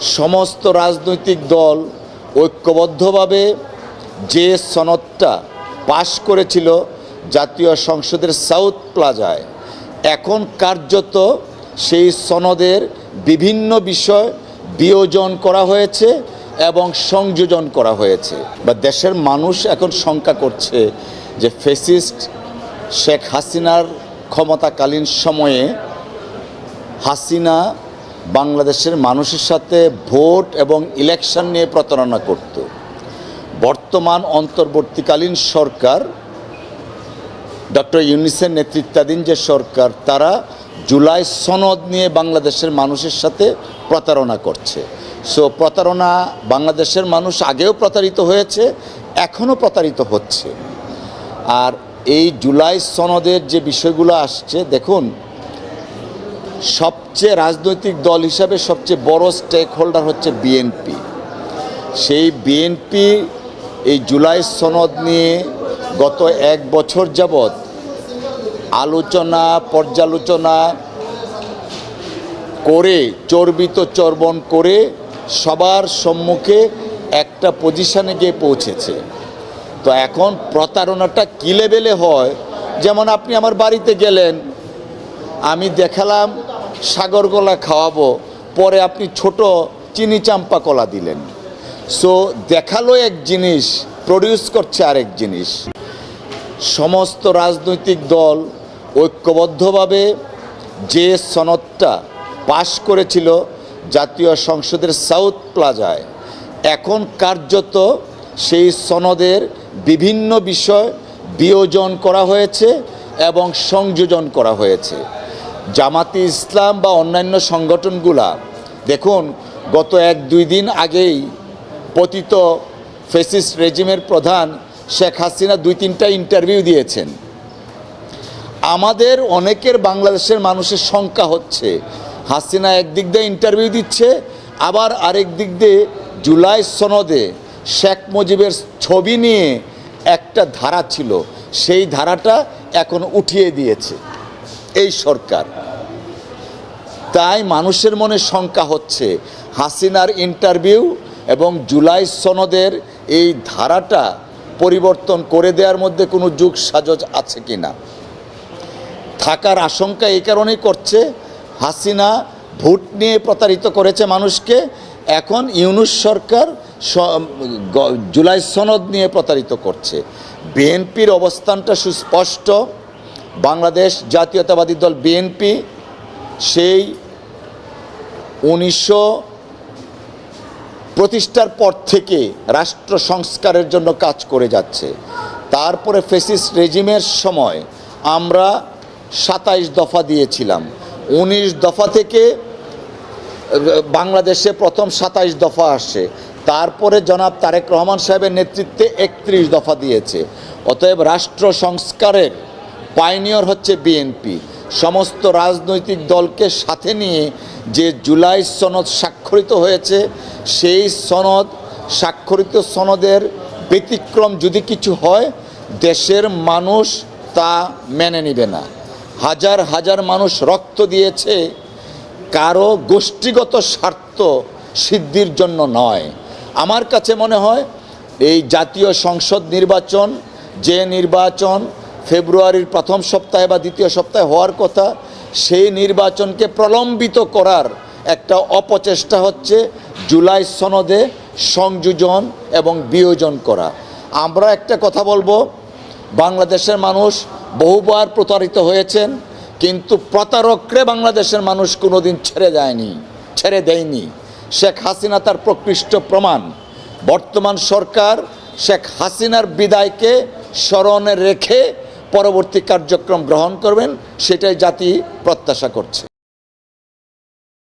সমস্ত রাজনৈতিক দল ঐক্যবদ্ধভাবে যে সনদটা পাশ করেছিল জাতীয় সংসদের সাউথ প্লাজায়, এখন কার্যত সেই সনদের বিভিন্ন বিষয় বিয়োজন করা হয়েছে এবং সংযোজন করা হয়েছে। বা দেশের মানুষ এখন শঙ্কা করছে যে ফেসিস্ট শেখ হাসিনার ক্ষমতাকালীন সময়ে হাসিনা বাংলাদেশের মানুষের সাথে ভোট এবং ইলেকশন নিয়ে প্রতারণা করত। বর্তমান অন্তর্বর্তীকালীন সরকার, ডক্টর ইউনিসের নেতৃত্বাধীন যে সরকার, তারা জুলাই সনদ নিয়ে বাংলাদেশের মানুষের সাথে প্রতারণা করছে। সো প্রতারণা বাংলাদেশের মানুষ আগেও প্রতারিত হয়েছে, এখনও প্রতারিত হচ্ছে। আর এই জুলাই সনদের যে বিষয়গুলো আসছে, দেখুন সবচেয়ে রাজনৈতিক দল হিসাবে সবচেয়ে বড় স্টেক হোল্ডার হচ্ছে বিএনপি সেই বিএনপি এই জুলাই সনদ নিয়ে গত এক বছর যাবৎ আলোচনা, পর্যালোচনা করে, চর্বিত চর্বণ করে সবার সম্মুখে একটা পজিশানে গিয়ে পৌঁছেছে। তো এখন প্রতারণাটা কী লেভেলে হয়? যেমন আপনি আমার বাড়িতে গেলেন আমি দেখালাম সাগর কলা খাওয়াবো, পরে আপনি ছোট চিনি চাম্পা কলা দিলেন। সো দেখাল এক জিনিস প্রডিউস করছে আরেক জিনিস। সমস্ত রাজনৈতিক দল ঐক্যবদ্ধভাবে যে সনদটা পাশ করেছিল জাতীয় সংসদের সাউথ প্লাজায়, এখন কার্যত সেই সনদের বিভিন্ন বিষয় বিয়োজন করা হয়েছে এবং সংযোজন করা হয়েছে। জামাতি ইসলাম বা অন্যান্য সংগঠনগুলা, দেখুন, গত এক দুই দিন আগেই পতিত ফেসিস্ট রেজিমের প্রধান শেখ হাসিনা দুই তিনটা ইন্টারভিউ দিয়েছেন। আমাদের অনেকের বাংলাদেশের মানুষের সংখ্যা হচ্ছে, হাসিনা একদিক দিয়ে ইন্টারভিউ দিচ্ছে, আবার আরেক দিক দিয়ে জুলাই সনদে শেখ মুজিবের ছবি নিয়ে একটা ধারা ছিল, সেই ধারাটা এখন উঠিয়ে দিয়েছে। এই সরকার। তাই মানুষের মনে শঙ্কা হচ্ছে, হাসিনার ইন্টারভিউ এবং জুলাই সনদের এই ধারাটা পরিবর্তন করে দেওয়ার মধ্যে কোনো যুগ সাজজ আছে কি না? থাকার আশঙ্কা এই কারণেই করছে, হাসিনা ভোট নিয়ে প্রতারিত করেছে মানুষকে, এখন ইউনুস সরকার জুলাই সনদ নিয়ে প্রতারিত করছে। বিএনপির অবস্থানটা সুস্পষ্ট বাংলাদেশ জাতীয়তাবাদী দল বিএনপি সেই উনিশশো প্রতিষ্ঠার পর থেকে রাষ্ট্র সংস্কারের জন্য কাজ করে যাচ্ছে। তারপরে ফেসিস রেজিমের সময় আমরা সাতাইশ দফা দিয়েছিলাম। উনিশ দফা থেকে বাংলাদেশে প্রথম সাতাইশ দফা আসে। তারপরে জনাব তারেক রহমান সাহেবের নেতৃত্বে একত্রিশ দফা দিয়েছে। অতএব রাষ্ট্র সংস্কারের পাইনিয়র হচ্ছে বিএনপি সমস্ত রাজনৈতিক দলকে সাথে নিয়ে যে জুলাই সনদ স্বাক্ষরিত হয়েছে, সেই সনদ, স্বাক্ষরিত সনদের ব্যতিক্রম যদি কিছু হয়, দেশের মানুষ তা মেনে নেবে না। হাজার হাজার মানুষ রক্ত দিয়েছে, কারও গোষ্ঠীগত স্বার্থ সিদ্ধির জন্য নয়। আমার কাছে মনে হয়, এই জাতীয় সংসদ নির্বাচন, যে নির্বাচন ফেব্রুয়ারির প্রথম সপ্তাহে বা দ্বিতীয় সপ্তাহে হওয়ার কথা, সেই নির্বাচনকে প্রলম্বিত করার একটা অপচেষ্টা হচ্ছে জুলাই সনদে সংযোজন এবং বিয়োজন করা। আমরা একটা কথা বলব, বাংলাদেশের মানুষ বহুবার প্রতারিত হয়েছেন, কিন্তু প্রতারকরে বাংলাদেশের মানুষ কোনোদিন ছেড়ে যায়নি, ছেড়ে দেয়নি। শেখ হাসিনা তার প্রকৃষ্ট প্রমাণ। বর্তমান সরকার শেখ হাসিনার বিদায়কে স্মরণে রেখে পরবর্তী কার্যক্রম গ্রহণ করবেন সেটাই জাতি প্রত্যাশা করছে।